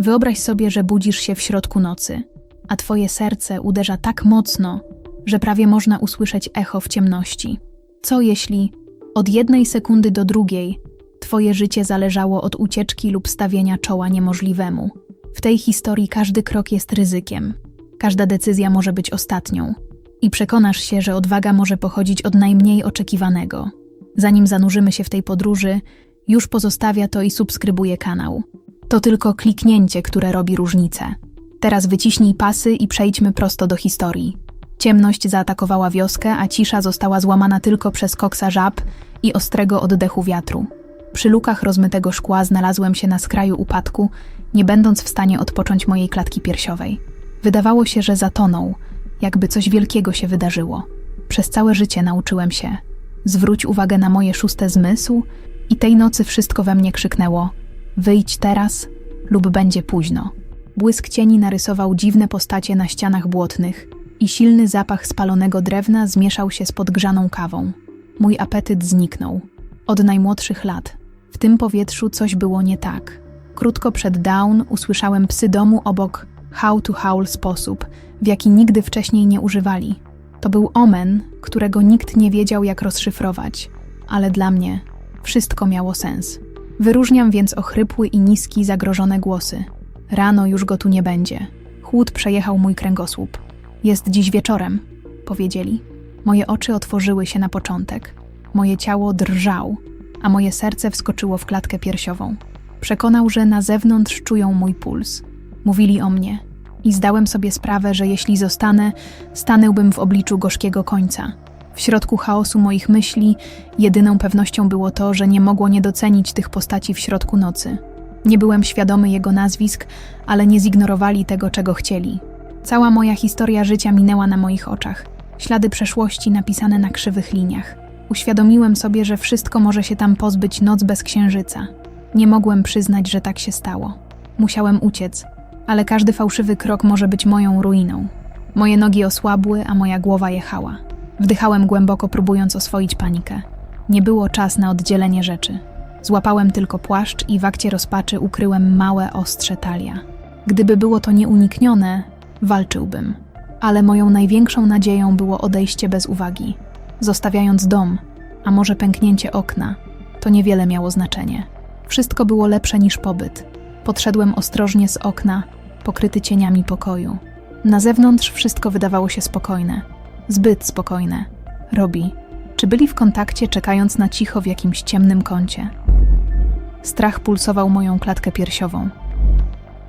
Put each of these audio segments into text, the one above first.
Wyobraź sobie, że budzisz się w środku nocy, a twoje serce uderza tak mocno, że prawie można usłyszeć echo w ciemności. Co jeśli od jednej sekundy do drugiej twoje życie zależało od ucieczki lub stawienia czoła niemożliwemu? W tej historii każdy krok jest ryzykiem, każda decyzja może być ostatnią i przekonasz się, że odwaga może pochodzić od najmniej oczekiwanego. Zanim zanurzymy się w tej podróży, już pozostawia to i subskrybuje kanał. To tylko kliknięcie, które robi różnicę. Teraz wyciśnij pasy i przejdźmy prosto do historii. Ciemność zaatakowała wioskę, a cisza została złamana tylko przez koksa żab i ostrego oddechu wiatru. Przy lukach rozmytego szkła znalazłem się na skraju upadku, nie będąc w stanie odpocząć mojej klatki piersiowej. Wydawało się, że zatonął, jakby coś wielkiego się wydarzyło. Przez całe życie nauczyłem się. Zwróć uwagę na moje szóste zmysł i tej nocy wszystko we mnie krzyknęło: Wyjdź teraz lub będzie późno. Błysk cieni narysował dziwne postacie na ścianach błotnych i silny zapach spalonego drewna zmieszał się z podgrzaną kawą. Mój apetyt zniknął. Od najmłodszych lat. W tym powietrzu coś było nie tak. Krótko przed down usłyszałem psy domu obok how to howl sposób, w jaki nigdy wcześniej nie używali. To był omen, którego nikt nie wiedział jak rozszyfrować, ale dla mnie wszystko miało sens. Wyróżniam więc ochrypły i niski, zagrożone głosy. Rano już go tu nie będzie. Chłód przejechał mój kręgosłup. Jest dziś wieczorem, powiedzieli. Moje oczy otworzyły się na początek. Moje ciało drżał, a moje serce wskoczyło w klatkę piersiową. Przekonał, że na zewnątrz czują mój puls. Mówili o mnie i zdałem sobie sprawę, że jeśli zostanę, stanęłbym w obliczu gorzkiego końca. W środku chaosu moich myśli jedyną pewnością było to, że nie mogło nie docenić tych postaci w środku nocy. Nie byłem świadomy jego nazwisk, ale nie zignorowali tego, czego chcieli. Cała moja historia życia minęła na moich oczach. Ślady przeszłości napisane na krzywych liniach. Uświadomiłem sobie, że wszystko może się tam pozbyć noc bez księżyca. Nie mogłem przyznać, że tak się stało. Musiałem uciec, ale każdy fałszywy krok może być moją ruiną. Moje nogi osłabły, a moja głowa jechała. Wdychałem głęboko, próbując oswoić panikę. Nie było czas na oddzielenie rzeczy. Złapałem tylko płaszcz i w akcie rozpaczy ukryłem małe ostrze talia. Gdyby było to nieuniknione, walczyłbym. Ale moją największą nadzieją było odejście bez uwagi. Zostawiając dom, a może pęknięcie okna, to niewiele miało znaczenie. Wszystko było lepsze niż pobyt. Podszedłem ostrożnie z okna, pokryty cieniami pokoju. Na zewnątrz wszystko wydawało się spokojne. Zbyt spokojne. Robi. Czy byli w kontakcie, czekając na cicho w jakimś ciemnym kącie? Strach pulsował moją klatkę piersiową.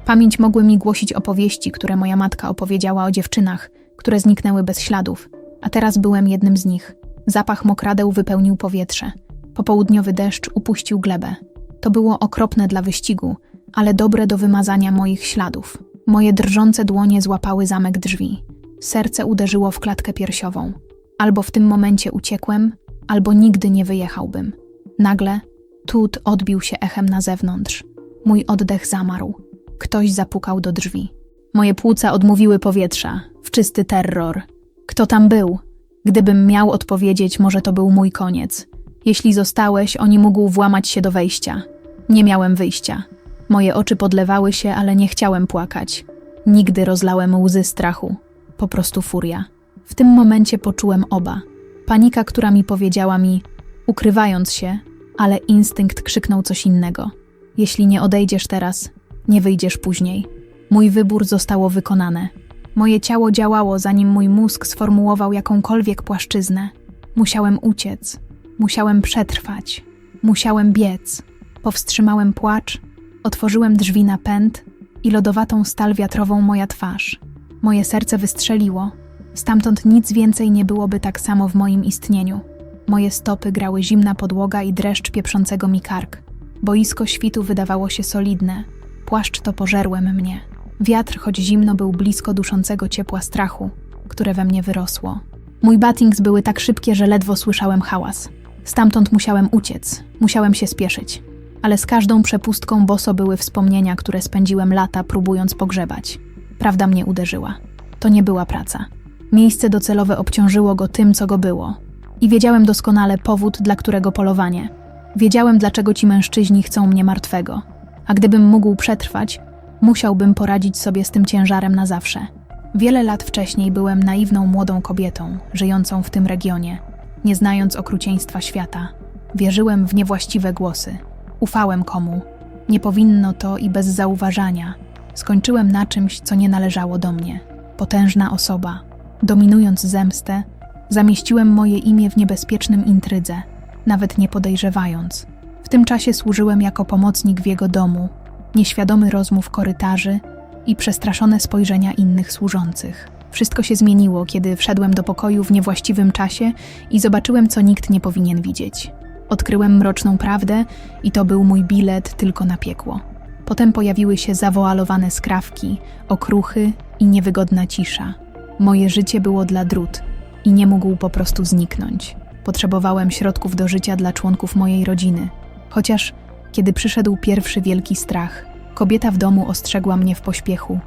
Pamięć mogły mi głosić opowieści, które moja matka opowiedziała o dziewczynach, które zniknęły bez śladów, a teraz byłem jednym z nich. Zapach mokradeł wypełnił powietrze. Popołudniowy deszcz upuścił glebę. To było okropne dla wyścigu, ale dobre do wymazania moich śladów. Moje drżące dłonie złapały zamek drzwi. Serce uderzyło w klatkę piersiową. Albo w tym momencie uciekłem, albo nigdy nie wyjechałbym. Nagle tut odbił się echem na zewnątrz. Mój oddech zamarł. Ktoś zapukał do drzwi. Moje płuca odmówiły powietrza, w czysty terror. Kto tam był? Gdybym miał odpowiedzieć, może to był mój koniec. Jeśli zostałeś, oni mógł włamać się do wejścia. Nie miałem wyjścia. Moje oczy podlewały się, ale nie chciałem płakać. Nigdy rozlałem łzy strachu. Po prostu furia. W tym momencie poczułem oba. Panika, która mi powiedziała mi, ukrywając się, ale instynkt krzyknął coś innego. Jeśli nie odejdziesz teraz, nie wyjdziesz później. Mój wybór zostało wykonane. Moje ciało działało, zanim mój mózg sformułował jakąkolwiek płaszczyznę. Musiałem uciec, musiałem przetrwać, musiałem biec. Powstrzymałem płacz, otworzyłem drzwi na pęd i lodowatą stal wiatrową moja twarz. Moje serce wystrzeliło. Stamtąd nic więcej nie byłoby tak samo w moim istnieniu. Moje stopy grały zimna podłoga i dreszcz pieprzącego mi kark. Boisko świtu wydawało się solidne. Płaszcz to pożerłem mnie. Wiatr, choć zimno, był blisko duszącego ciepła strachu, które we mnie wyrosło. Mój batings były tak szybkie, że ledwo słyszałem hałas. Stamtąd musiałem uciec, musiałem się spieszyć. Ale z każdą przepustką boso były wspomnienia, które spędziłem lata próbując pogrzebać. Prawda mnie uderzyła. To nie była praca. Miejsce docelowe obciążyło go tym, co go było. I wiedziałem doskonale powód, dla którego polowanie. Wiedziałem, dlaczego ci mężczyźni chcą mnie martwego. A gdybym mógł przetrwać, Musiałbym poradzić sobie z tym ciężarem na zawsze. Wiele lat wcześniej byłem naiwną młodą kobietą, żyjącą w tym regionie, nie znając okrucieństwa świata. Wierzyłem w niewłaściwe głosy. Ufałem komu. Nie powinno to i bez zauważania. Skończyłem na czymś, co nie należało do mnie. Potężna osoba. Dominując zemstę, zamieściłem moje imię w niebezpiecznym intrydze, nawet nie podejrzewając. W tym czasie służyłem jako pomocnik w jego domu, nieświadomy rozmów korytarzy i przestraszone spojrzenia innych służących. Wszystko się zmieniło, kiedy wszedłem do pokoju w niewłaściwym czasie i zobaczyłem, co nikt nie powinien widzieć. Odkryłem mroczną prawdę i to był mój bilet tylko na piekło. Potem pojawiły się zawoalowane skrawki, okruchy i niewygodna cisza. Moje życie było dla drut i nie mógł po prostu zniknąć. Potrzebowałem środków do życia dla członków mojej rodziny. Chociaż, kiedy przyszedł pierwszy wielki strach, kobieta w domu ostrzegła mnie w pośpiechu: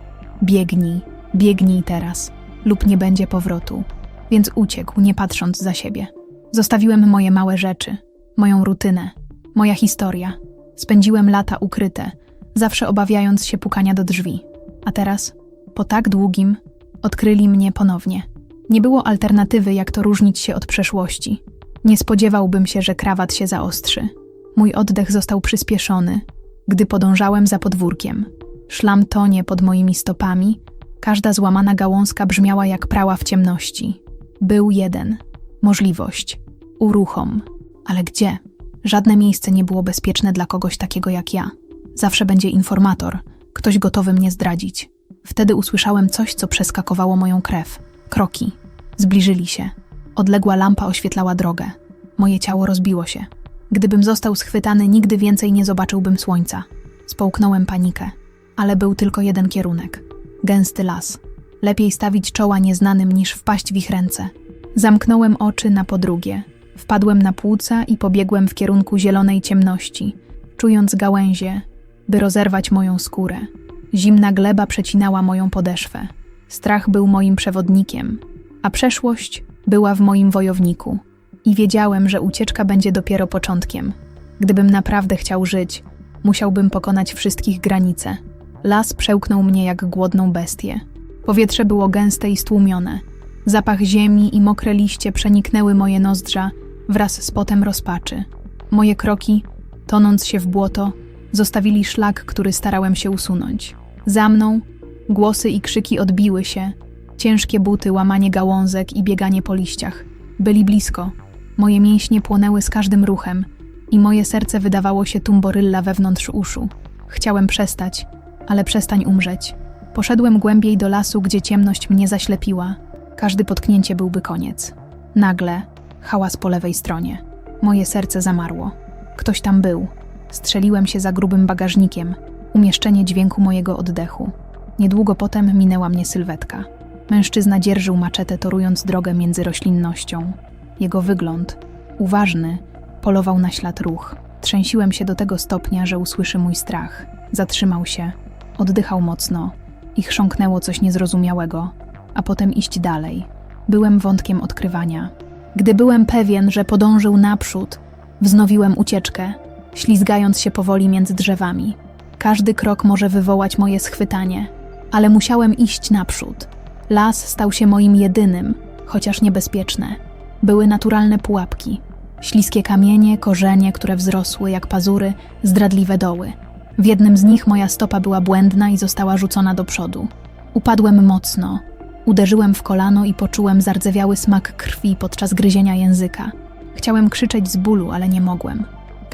Biegnij, biegnij teraz, lub nie będzie powrotu. Więc uciekł, nie patrząc za siebie. Zostawiłem moje małe rzeczy, moją rutynę, moja historia. Spędziłem lata ukryte, zawsze obawiając się pukania do drzwi. A teraz, po tak długim, odkryli mnie ponownie. Nie było alternatywy, jak to różnić się od przeszłości. Nie spodziewałbym się, że krawat się zaostrzy. Mój oddech został przyspieszony, gdy podążałem za podwórkiem. Szlam tonie pod moimi stopami, każda złamana gałązka brzmiała jak prała w ciemności. Był jeden możliwość uruchom. Ale gdzie? Żadne miejsce nie było bezpieczne dla kogoś takiego jak ja. Zawsze będzie informator, ktoś gotowy mnie zdradzić. Wtedy usłyszałem coś, co przeskakowało moją krew. Kroki. Zbliżyli się. Odległa lampa oświetlała drogę. Moje ciało rozbiło się. Gdybym został schwytany, nigdy więcej nie zobaczyłbym słońca. Społknąłem panikę, ale był tylko jeden kierunek gęsty las. Lepiej stawić czoła nieznanym niż wpaść w ich ręce. Zamknąłem oczy na podrugie. Wpadłem na płuca i pobiegłem w kierunku zielonej ciemności, czując gałęzie, by rozerwać moją skórę. Zimna gleba przecinała moją podeszwę. Strach był moim przewodnikiem, a przeszłość była w moim wojowniku. I wiedziałem, że ucieczka będzie dopiero początkiem. Gdybym naprawdę chciał żyć, musiałbym pokonać wszystkich granice. Las przełknął mnie jak głodną bestię. Powietrze było gęste i stłumione. Zapach ziemi i mokre liście przeniknęły moje nozdrza wraz z potem rozpaczy. Moje kroki, tonąc się w błoto, zostawili szlak, który starałem się usunąć. Za mną głosy i krzyki odbiły się, ciężkie buty, łamanie gałązek i bieganie po liściach. Byli blisko. Moje mięśnie płonęły z każdym ruchem i moje serce wydawało się tumborylla wewnątrz uszu. Chciałem przestać, ale przestań umrzeć. Poszedłem głębiej do lasu, gdzie ciemność mnie zaślepiła. Każdy potknięcie byłby koniec. Nagle hałas po lewej stronie. Moje serce zamarło. Ktoś tam był. Strzeliłem się za grubym bagażnikiem, umieszczenie dźwięku mojego oddechu. Niedługo potem minęła mnie sylwetka. Mężczyzna dzierżył maczetę, torując drogę między roślinnością. Jego wygląd, uważny, polował na ślad ruch. Trzęsiłem się do tego stopnia, że usłyszy mój strach. Zatrzymał się, oddychał mocno i chrząknęło coś niezrozumiałego, a potem iść dalej. Byłem wątkiem odkrywania. Gdy byłem pewien, że podążył naprzód, wznowiłem ucieczkę, ślizgając się powoli między drzewami. Każdy krok może wywołać moje schwytanie, ale musiałem iść naprzód. Las stał się moim jedynym, chociaż niebezpieczne. Były naturalne pułapki. Śliskie kamienie, korzenie, które wzrosły jak pazury, zdradliwe doły. W jednym z nich moja stopa była błędna i została rzucona do przodu. Upadłem mocno. Uderzyłem w kolano i poczułem zardzewiały smak krwi podczas gryzienia języka. Chciałem krzyczeć z bólu, ale nie mogłem.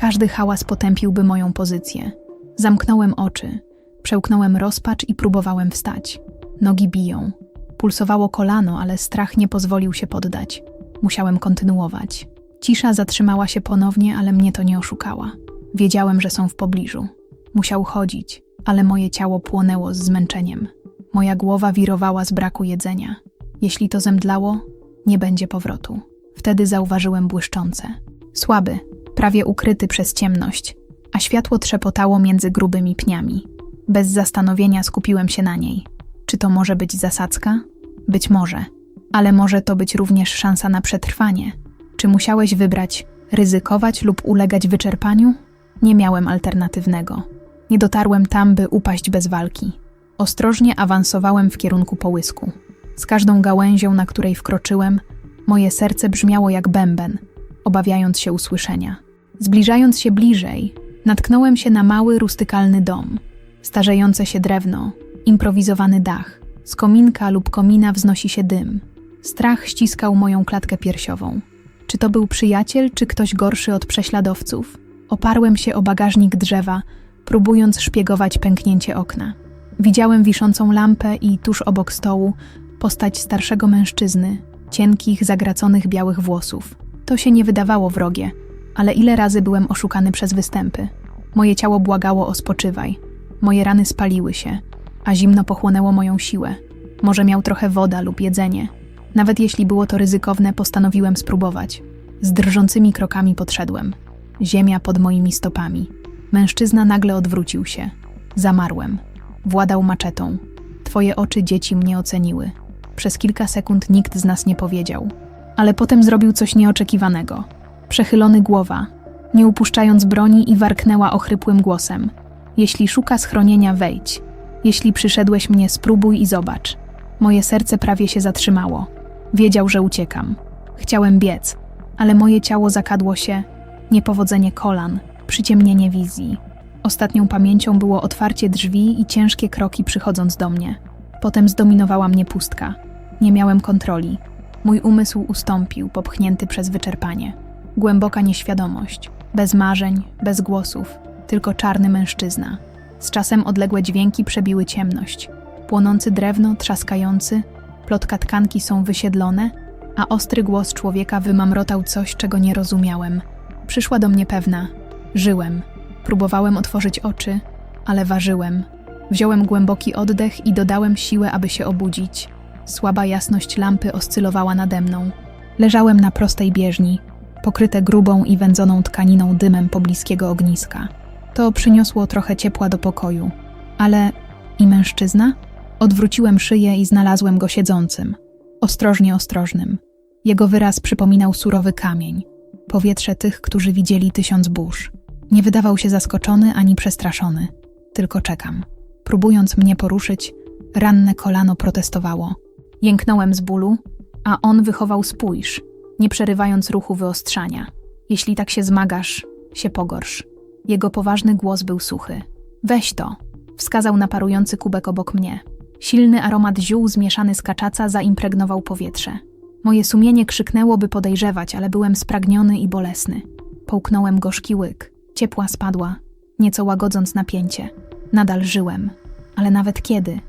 Każdy hałas potępiłby moją pozycję. Zamknąłem oczy, przełknąłem rozpacz i próbowałem wstać. Nogi biją. Pulsowało kolano, ale strach nie pozwolił się poddać. Musiałem kontynuować. Cisza zatrzymała się ponownie, ale mnie to nie oszukała. Wiedziałem, że są w pobliżu. Musiał chodzić, ale moje ciało płonęło z zmęczeniem. Moja głowa wirowała z braku jedzenia. Jeśli to zemdlało, nie będzie powrotu. Wtedy zauważyłem błyszczące. Słaby, prawie ukryty przez ciemność, a światło trzepotało między grubymi pniami. Bez zastanowienia skupiłem się na niej. Czy to może być zasadzka? Być może, ale może to być również szansa na przetrwanie. Czy musiałeś wybrać ryzykować lub ulegać wyczerpaniu? Nie miałem alternatywnego. Nie dotarłem tam, by upaść bez walki. Ostrożnie awansowałem w kierunku połysku. Z każdą gałęzią, na której wkroczyłem, moje serce brzmiało jak bęben, obawiając się usłyszenia. Zbliżając się bliżej, natknąłem się na mały, rustykalny dom. Starzejące się drewno, improwizowany dach. Z kominka lub komina wznosi się dym. Strach ściskał moją klatkę piersiową. Czy to był przyjaciel, czy ktoś gorszy od prześladowców? Oparłem się o bagażnik drzewa, próbując szpiegować pęknięcie okna. Widziałem wiszącą lampę i tuż obok stołu postać starszego mężczyzny, cienkich, zagraconych białych włosów. To się nie wydawało wrogie, ale ile razy byłem oszukany przez występy. Moje ciało błagało o spoczywaj. Moje rany spaliły się, a zimno pochłonęło moją siłę. Może miał trochę woda lub jedzenie. Nawet jeśli było to ryzykowne, postanowiłem spróbować. Z drżącymi krokami podszedłem. Ziemia pod moimi stopami. Mężczyzna nagle odwrócił się. Zamarłem. Władał maczetą. Twoje oczy dzieci mnie oceniły. Przez kilka sekund nikt z nas nie powiedział. Ale potem zrobił coś nieoczekiwanego. Przechylony głowa, nie upuszczając broni i warknęła ochrypłym głosem. Jeśli szuka schronienia, wejdź. Jeśli przyszedłeś mnie, spróbuj i zobacz. Moje serce prawie się zatrzymało. Wiedział, że uciekam. Chciałem biec, ale moje ciało zakadło się niepowodzenie kolan, przyciemnienie wizji. Ostatnią pamięcią było otwarcie drzwi i ciężkie kroki przychodząc do mnie. Potem zdominowała mnie pustka. Nie miałem kontroli. Mój umysł ustąpił, popchnięty przez wyczerpanie. Głęboka nieświadomość, bez marzeń, bez głosów, tylko czarny mężczyzna. Z czasem odległe dźwięki przebiły ciemność. Płonący drewno, trzaskający, plotka tkanki są wysiedlone, a ostry głos człowieka wymamrotał coś, czego nie rozumiałem. Przyszła do mnie pewna. Żyłem. Próbowałem otworzyć oczy, ale ważyłem. Wziąłem głęboki oddech i dodałem siłę, aby się obudzić. Słaba jasność lampy oscylowała nade mną. Leżałem na prostej bieżni, pokryte grubą i wędzoną tkaniną dymem pobliskiego ogniska. To przyniosło trochę ciepła do pokoju. Ale i mężczyzna? Odwróciłem szyję i znalazłem go siedzącym. Ostrożnie ostrożnym. Jego wyraz przypominał surowy kamień. Powietrze tych, którzy widzieli tysiąc burz. Nie wydawał się zaskoczony ani przestraszony. Tylko czekam. Próbując mnie poruszyć, ranne kolano protestowało. Jęknąłem z bólu, a on wychował spójrz, nie przerywając ruchu wyostrzania. Jeśli tak się zmagasz, się pogorsz. Jego poważny głos był suchy. Weź to, wskazał na parujący kubek obok mnie. Silny aromat ziół zmieszany z kaczaca zaimpregnował powietrze. Moje sumienie krzyknęło, by podejrzewać, ale byłem spragniony i bolesny. Połknąłem gorzki łyk. Ciepła spadła, nieco łagodząc napięcie. Nadal żyłem, ale nawet kiedy?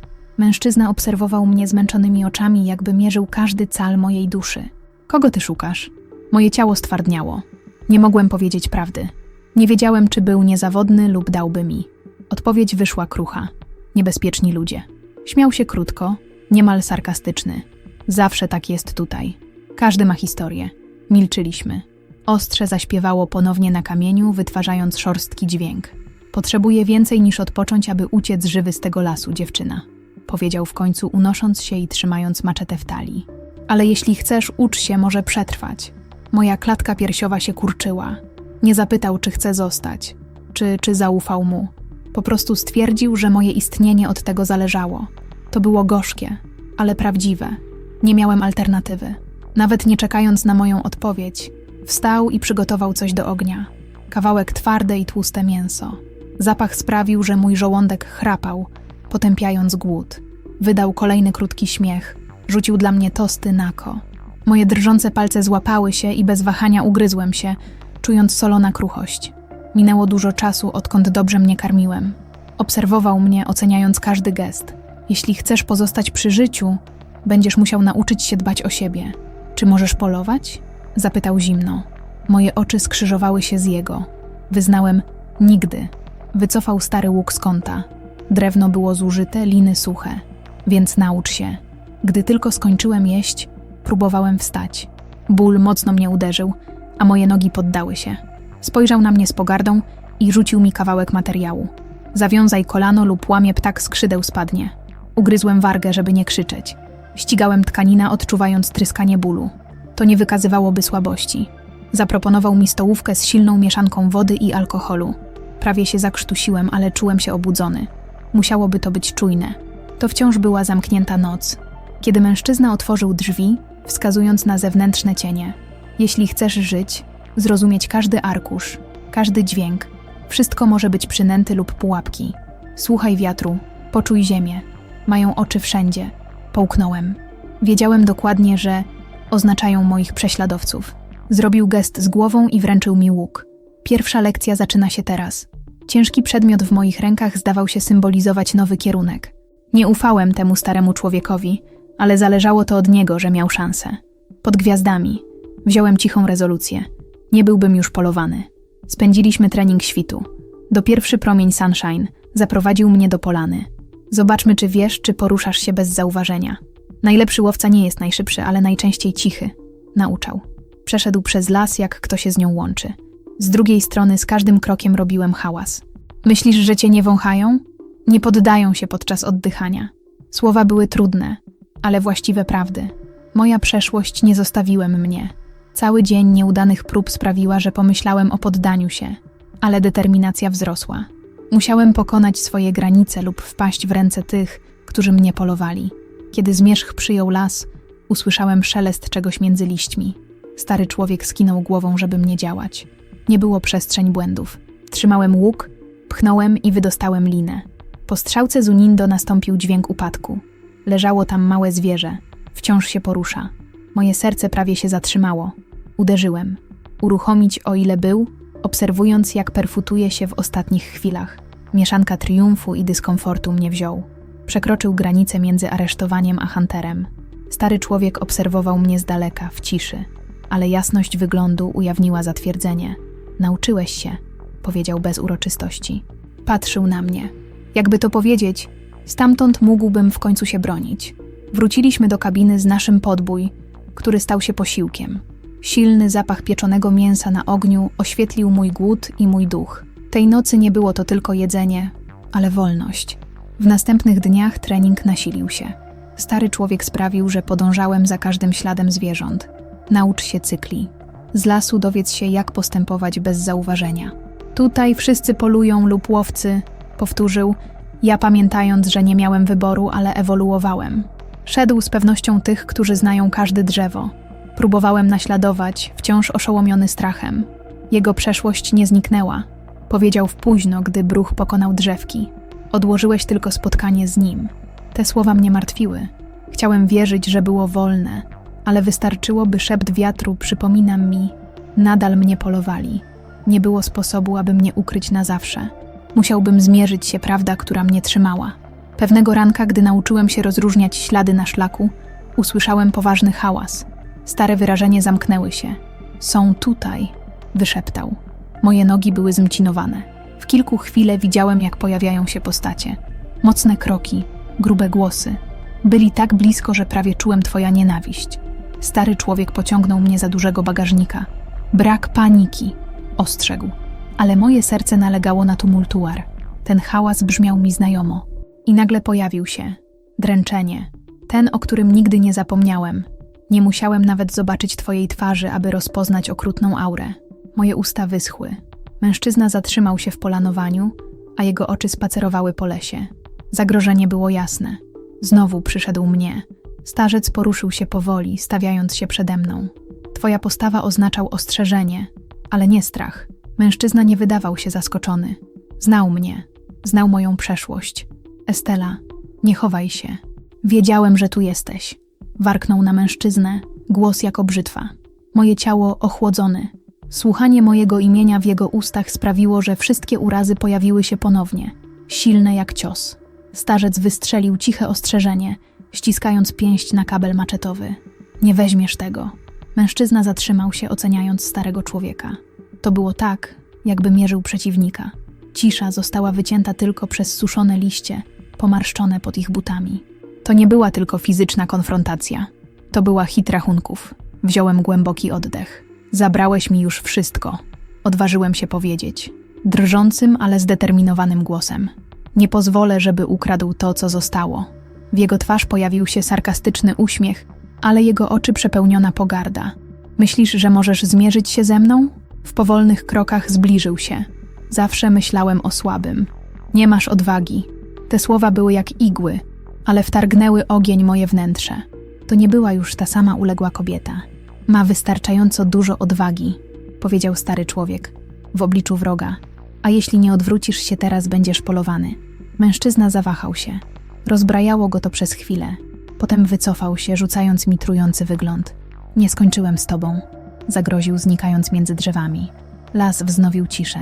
Mężczyzna obserwował mnie zmęczonymi oczami, jakby mierzył każdy cal mojej duszy. Kogo ty szukasz? Moje ciało stwardniało. Nie mogłem powiedzieć prawdy. Nie wiedziałem, czy był niezawodny lub dałby mi. Odpowiedź wyszła krucha. Niebezpieczni ludzie. Śmiał się krótko, niemal sarkastyczny. Zawsze tak jest tutaj. Każdy ma historię. Milczyliśmy. Ostrze zaśpiewało ponownie na kamieniu, wytwarzając szorstki dźwięk. Potrzebuję więcej niż odpocząć, aby uciec żywy z tego lasu, dziewczyna. Powiedział w końcu, unosząc się i trzymając maczetę w talii. Ale jeśli chcesz, ucz się, może przetrwać. Moja klatka piersiowa się kurczyła. Nie zapytał, czy chce zostać, czy, czy zaufał mu. Po prostu stwierdził, że moje istnienie od tego zależało. To było gorzkie, ale prawdziwe. Nie miałem alternatywy. Nawet nie czekając na moją odpowiedź, wstał i przygotował coś do ognia. Kawałek twarde i tłuste mięso. Zapach sprawił, że mój żołądek chrapał, potępiając głód. Wydał kolejny krótki śmiech. Rzucił dla mnie tosty nako. Moje drżące palce złapały się i bez wahania ugryzłem się, czując solona kruchość. Minęło dużo czasu, odkąd dobrze mnie karmiłem. Obserwował mnie, oceniając każdy gest. Jeśli chcesz pozostać przy życiu, będziesz musiał nauczyć się dbać o siebie. Czy możesz polować? Zapytał zimno. Moje oczy skrzyżowały się z jego. Wyznałem nigdy. Wycofał stary łuk z kąta. Drewno było zużyte, liny suche. Więc naucz się. Gdy tylko skończyłem jeść, próbowałem wstać. Ból mocno mnie uderzył, a moje nogi poddały się. Spojrzał na mnie z pogardą i rzucił mi kawałek materiału. Zawiązaj kolano lub łamie ptak skrzydeł spadnie. Ugryzłem wargę, żeby nie krzyczeć. Ścigałem tkanina, odczuwając tryskanie bólu. To nie wykazywałoby słabości. Zaproponował mi stołówkę z silną mieszanką wody i alkoholu. Prawie się zakrztusiłem, ale czułem się obudzony. Musiałoby to być czujne. To wciąż była zamknięta noc. Kiedy mężczyzna otworzył drzwi, wskazując na zewnętrzne cienie. Jeśli chcesz żyć, zrozumieć każdy arkusz, każdy dźwięk, wszystko może być przynęty lub pułapki. Słuchaj wiatru, poczuj ziemię. Mają oczy wszędzie. Połknąłem. Wiedziałem dokładnie, że oznaczają moich prześladowców. Zrobił gest z głową i wręczył mi łuk. Pierwsza lekcja zaczyna się teraz. Ciężki przedmiot w moich rękach zdawał się symbolizować nowy kierunek. Nie ufałem temu staremu człowiekowi, ale zależało to od niego, że miał szansę. Pod gwiazdami wziąłem cichą rezolucję. Nie byłbym już polowany. Spędziliśmy trening świtu. Do pierwszy promień Sunshine zaprowadził mnie do polany. Zobaczmy, czy wiesz, czy poruszasz się bez zauważenia. Najlepszy łowca nie jest najszybszy, ale najczęściej cichy. Nauczał. Przeszedł przez las, jak kto się z nią łączy. Z drugiej strony z każdym krokiem robiłem hałas. Myślisz, że cię nie wąchają? Nie poddają się podczas oddychania. Słowa były trudne, ale właściwe prawdy. Moja przeszłość nie zostawiłem mnie. Cały dzień nieudanych prób sprawiła, że pomyślałem o poddaniu się, ale determinacja wzrosła. Musiałem pokonać swoje granice lub wpaść w ręce tych, którzy mnie polowali. Kiedy zmierzch przyjął las, usłyszałem szelest czegoś między liśćmi. Stary człowiek skinął głową, żeby mnie działać. Nie było przestrzeń błędów. Trzymałem łuk, pchnąłem i wydostałem linę. Po strzałce Zunindo nastąpił dźwięk upadku. Leżało tam małe zwierzę. Wciąż się porusza. Moje serce prawie się zatrzymało. Uderzyłem. Uruchomić o ile był, obserwując jak perfutuje się w ostatnich chwilach. Mieszanka triumfu i dyskomfortu mnie wziął. Przekroczył granicę między aresztowaniem a hunterem. Stary człowiek obserwował mnie z daleka, w ciszy, ale jasność wyglądu ujawniła zatwierdzenie. Nauczyłeś się, powiedział bez uroczystości. Patrzył na mnie. Jakby to powiedzieć, stamtąd mógłbym w końcu się bronić. Wróciliśmy do kabiny z naszym podbój, który stał się posiłkiem. Silny zapach pieczonego mięsa na ogniu oświetlił mój głód i mój duch. Tej nocy nie było to tylko jedzenie, ale wolność. W następnych dniach trening nasilił się. Stary człowiek sprawił, że podążałem za każdym śladem zwierząt. Naucz się cykli. Z lasu dowiedz się, jak postępować bez zauważenia. Tutaj wszyscy polują lub łowcy, powtórzył, ja pamiętając, że nie miałem wyboru, ale ewoluowałem. Szedł z pewnością tych, którzy znają każde drzewo. Próbowałem naśladować, wciąż oszołomiony strachem. Jego przeszłość nie zniknęła. Powiedział w późno, gdy bruch pokonał drzewki. Odłożyłeś tylko spotkanie z nim. Te słowa mnie martwiły. Chciałem wierzyć, że było wolne, ale wystarczyło, by szept wiatru przypominam mi, nadal mnie polowali. Nie było sposobu, aby mnie ukryć na zawsze. Musiałbym zmierzyć się prawda, która mnie trzymała. Pewnego ranka, gdy nauczyłem się rozróżniać ślady na szlaku, usłyszałem poważny hałas. Stare wyrażenie zamknęły się. Są tutaj, wyszeptał. Moje nogi były zmcinowane. W kilku chwile widziałem, jak pojawiają się postacie. Mocne kroki, grube głosy. Byli tak blisko, że prawie czułem twoja nienawiść. Stary człowiek pociągnął mnie za dużego bagażnika. Brak paniki, ostrzegł. Ale moje serce nalegało na tumultuar. Ten hałas brzmiał mi znajomo. I nagle pojawił się dręczenie, ten, o którym nigdy nie zapomniałem. Nie musiałem nawet zobaczyć twojej twarzy, aby rozpoznać okrutną aurę. Moje usta wyschły. Mężczyzna zatrzymał się w polanowaniu, a jego oczy spacerowały po lesie. Zagrożenie było jasne. Znowu przyszedł mnie. Starzec poruszył się powoli, stawiając się przede mną. Twoja postawa oznaczał ostrzeżenie, ale nie strach. Mężczyzna nie wydawał się zaskoczony. Znał mnie, znał moją przeszłość. Estela, nie chowaj się. Wiedziałem, że tu jesteś. Warknął na mężczyznę, głos jako brzytwa. Moje ciało ochłodzone. Słuchanie mojego imienia w jego ustach sprawiło, że wszystkie urazy pojawiły się ponownie, silne jak cios. Starzec wystrzelił ciche ostrzeżenie, ściskając pięść na kabel maczetowy. Nie weźmiesz tego. Mężczyzna zatrzymał się, oceniając starego człowieka. To było tak, jakby mierzył przeciwnika. Cisza została wycięta tylko przez suszone liście, pomarszczone pod ich butami. To nie była tylko fizyczna konfrontacja. To była hit rachunków. Wziąłem głęboki oddech. Zabrałeś mi już wszystko. Odważyłem się powiedzieć. Drżącym, ale zdeterminowanym głosem. Nie pozwolę, żeby ukradł to, co zostało. W jego twarz pojawił się sarkastyczny uśmiech, ale jego oczy przepełniona pogarda. Myślisz, że możesz zmierzyć się ze mną? W powolnych krokach zbliżył się. Zawsze myślałem o słabym. Nie masz odwagi. Te słowa były jak igły, ale wtargnęły ogień moje wnętrze. To nie była już ta sama uległa kobieta. Ma wystarczająco dużo odwagi, powiedział stary człowiek w obliczu wroga. A jeśli nie odwrócisz się teraz, będziesz polowany. Mężczyzna zawahał się. Rozbrajało go to przez chwilę. Potem wycofał się, rzucając mi trujący wygląd. Nie skończyłem z tobą, zagroził, znikając między drzewami. Las wznowił ciszę.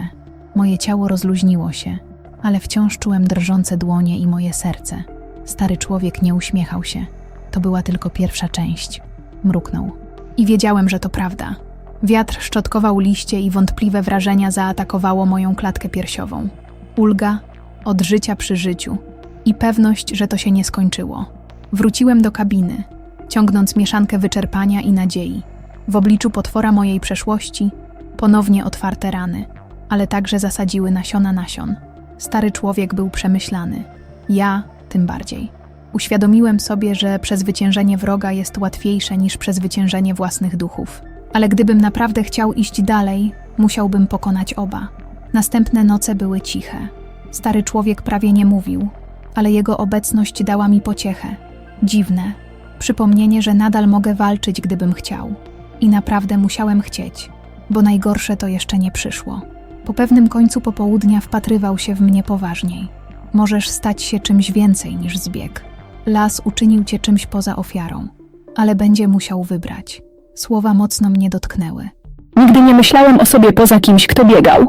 Moje ciało rozluźniło się, ale wciąż czułem drżące dłonie i moje serce. Stary człowiek nie uśmiechał się. To była tylko pierwsza część. Mruknął. I wiedziałem, że to prawda. Wiatr szczotkował liście i wątpliwe wrażenia zaatakowało moją klatkę piersiową. Ulga od życia przy życiu i pewność, że to się nie skończyło. Wróciłem do kabiny, ciągnąc mieszankę wyczerpania i nadziei. W obliczu potwora mojej przeszłości ponownie otwarte rany, ale także zasadziły nasiona nasion. Stary człowiek był przemyślany. Ja tym bardziej. Uświadomiłem sobie, że przezwyciężenie wroga jest łatwiejsze niż przezwyciężenie własnych duchów. Ale gdybym naprawdę chciał iść dalej, musiałbym pokonać oba. Następne noce były ciche. Stary człowiek prawie nie mówił, ale jego obecność dała mi pociechę. Dziwne. Przypomnienie, że nadal mogę walczyć, gdybym chciał. I naprawdę musiałem chcieć, bo najgorsze to jeszcze nie przyszło. Po pewnym końcu popołudnia wpatrywał się w mnie poważniej. Możesz stać się czymś więcej niż zbieg. Las uczynił cię czymś poza ofiarą, ale będzie musiał wybrać. Słowa mocno mnie dotknęły. Nigdy nie myślałem o sobie poza kimś, kto biegał.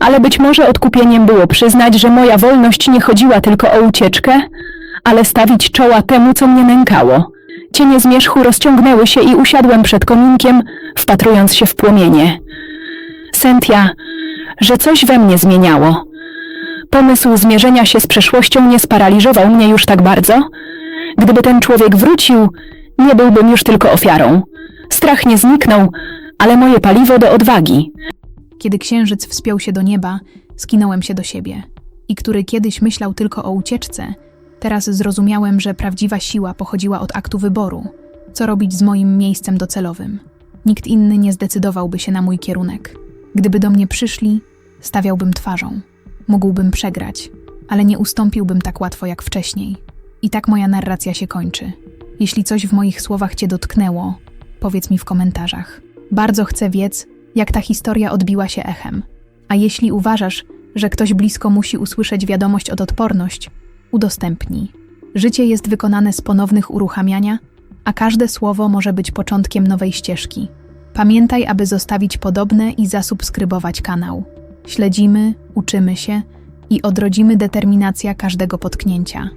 Ale być może odkupieniem było przyznać, że moja wolność nie chodziła tylko o ucieczkę, ale stawić czoła temu, co mnie nękało. Cienie zmierzchu rozciągnęły się i usiadłem przed kominkiem, wpatrując się w płomienie. Sentia, że coś we mnie zmieniało. Pomysł zmierzenia się z przeszłością nie sparaliżował mnie już tak bardzo. Gdyby ten człowiek wrócił, nie byłbym już tylko ofiarą. Strach nie zniknął, ale moje paliwo do odwagi. Kiedy księżyc wspiął się do nieba, skinąłem się do siebie. I który kiedyś myślał tylko o ucieczce, teraz zrozumiałem, że prawdziwa siła pochodziła od aktu wyboru. Co robić z moim miejscem docelowym? Nikt inny nie zdecydowałby się na mój kierunek. Gdyby do mnie przyszli, stawiałbym twarzą. Mógłbym przegrać, ale nie ustąpiłbym tak łatwo jak wcześniej. I tak moja narracja się kończy. Jeśli coś w moich słowach cię dotknęło, powiedz mi w komentarzach. Bardzo chcę wiedz, jak ta historia odbiła się echem. A jeśli uważasz, że ktoś blisko musi usłyszeć wiadomość od odporność, udostępnij. Życie jest wykonane z ponownych uruchamiania, a każde słowo może być początkiem nowej ścieżki. Pamiętaj, aby zostawić podobne i zasubskrybować kanał. Śledzimy, uczymy się i odrodzimy determinacja każdego potknięcia.